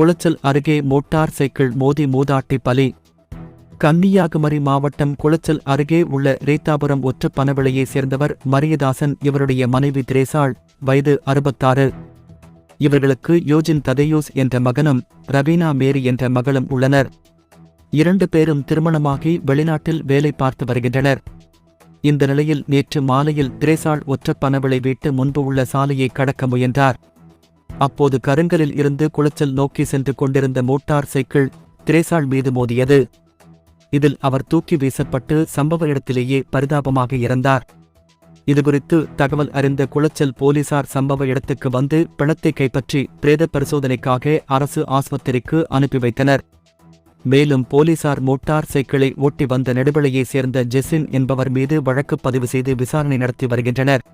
குளச்சல் அருகே motor cycle மோதி மூதாட்டி பலி. கன்னியாகுமரி மாவட்டம் குளச்சல் அருகே உள்ள ரேத்தாபுரம் ஒற்ற பனவிளையைச் சேர்ந்தவர் மரியதாசன் இவருடைய மனைவி திரேசாள் வயது அறுபத்தாறு. இவர்களுக்கு யோஜின் ததையூஸ் என்ற மகனும் ரவீனா மேரி என்ற மகளும் உள்ளனர். இரண்டு பேரும் திருமணமாகி வெளிநாட்டில் வேலை பார்த்து வருகின்றனர். இந்த நிலையில் நேற்று மாலையில் திரேசாள் ஒற்றப்பனவிளை வீட்டு முன்பு உள்ள சாலையை கடக்க முயன்றார். அப்போது கருங்கலில் இருந்து குளச்சல் நோக்கி சென்று கொண்டிருந்த மோட்டார் சைக்கிள் திரேசாள் மீது மோதியது. இதில் அவர் தூக்கி வீசப்பட்டு சம்பவ இடத்திலேயே பரிதாபமாக இறந்தார். இதுகுறித்து தகவல் அறிந்த குளச்சல் போலீசார் சம்பவ இடத்துக்கு வந்து பிணத்தை கைப்பற்றி பிரேத பரிசோதனைக்காக அரசு ஆஸ்பத்திரிக்கு அனுப்பி வைத்தனர். மேலும் போலீசார் மோட்டார் சைக்கிளை ஓட்டி வந்த நெடுவழியைச் சேர்ந்த ஜெசின் என்பவர் மீது வழக்கு பதிவு செய்து விசாரணை நடத்தி வருகின்றனர்.